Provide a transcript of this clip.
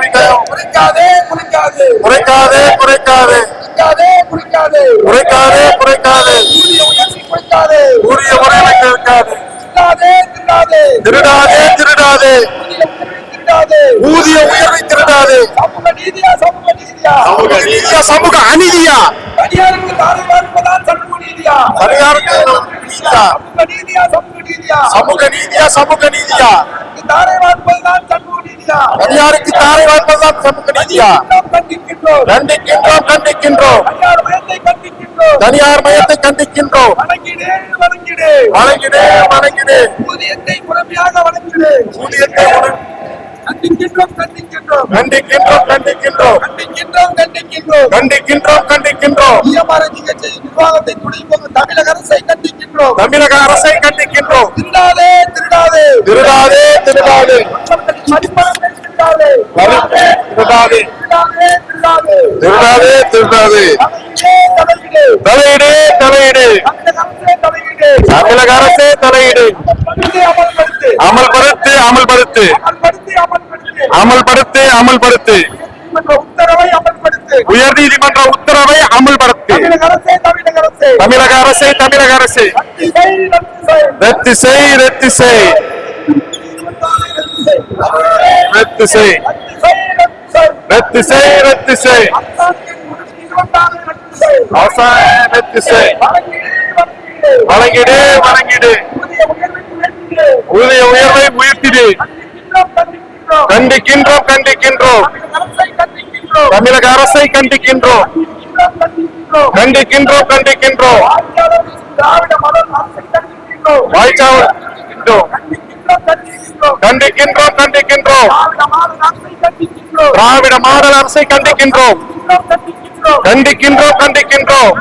குறைக்காதே குறைக்காதே குறைக்காதே குறைக்காதே குறைக்காதே குறைக்காதே. உரிய உரிமை கேட்காது. திருடாதே திருடாதே. ஊதிய உயர்வை திருடாதே. சமூக நீதியா சமூக அநீதியா? தனியாருக்கு சமூக நீதியா? சமூக நீதியா? தனியாருக்கு தாரை வாய்ப்பதுதான் சமூக நீதியா? கண்டிக்கின்றோம். கண்டிக்கின்றோம் கண்டிக்கின்றோம். தனியார் மையத்தை கண்டிக்கின்றோம். வணங்கிடே வணங்கிடே. ஊதியத்தை முழுமையாக வணங்கிடே. ஊதியத்தை கண்டிக்கின்றோம் கண்டிக்கின்றோம். கண்டிக்கின்றோம் கண்டிக்கின்றோம். கண்டிக்கின்றோம் கண்டிக்கின்றோம். கண்டிக்கின்றோம் கண்டிக்கின்றோம். நிர்வாகத்தை துணைப்போகும் தமிழக அரசை கண்டிக்கின்றோம். தமிழக திருடாதே திருடாதே. தலையீடு தலையீடு. தமிழக அரசே தலையீடு. அமல்படுத்து அமல்படுத்து. அமல்படுத்து அமல்படுத்து. உயர் நீதிமன்ற உத்தரவை அமல்படுத்து. தமிழக அரசை தமிழக அரசு. ரத்து செய் ரத்து செய். ரத்து செய். ரத்து செய் ரத்து செய். ரத்து ரத்து செய். வழங்கிடு வழங்கிடு. ஊதிய உயர்வை உயர்த்திடு. கண்டிக்கின்றோம் கண்டிக்கின்றோம். தமிழக அரசை கண்டிக்கின்றோம். கண்டிக்கின்றோம் கண்டிக்கின்றோம். திராவிட கண்டிக்கின்றோம் கண்டிக்கின்றோம். கண்டிக்கின்றோம் கண்டிக்கின்றோம். திராவிட மாடல் அரசை கண்டிக்கின்றோம். கண்டிக்கின்றோம் கண்டிக்கின்றோம்.